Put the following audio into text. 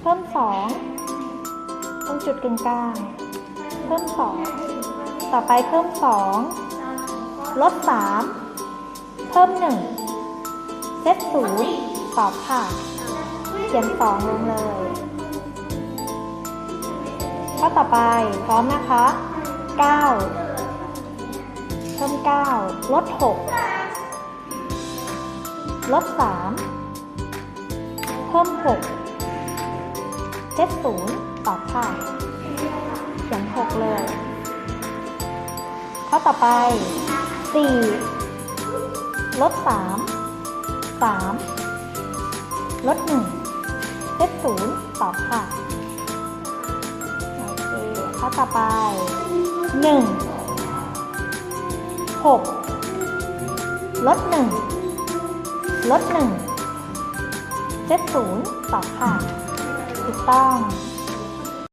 เพิ่ม 2 ตรงจุดกึ่งกลาง เพิ่ม 2 ต่อไปเพิ่ม 2 ลด 3 เพิ่ม 1 เซตศูนย์ตอบค่ะ เขียน 2 ลงเลย ข้อต่อไปพร้อมนะคะ 9เพิ่ม9ลด 6 ลด 3 เพิ่ม 6 ขศูนย์ตอบค่ะ เขียนหกเลย ข้อต่อไปสี่ลบสามสามลดหนึ่งเลขศูนย์ตอบค่ะโอเคข้อต่อไปหนึ่งหกลดหนึ่งลดหนึ่งเลขศูนย์ตอบค่ะ ถูกต้อง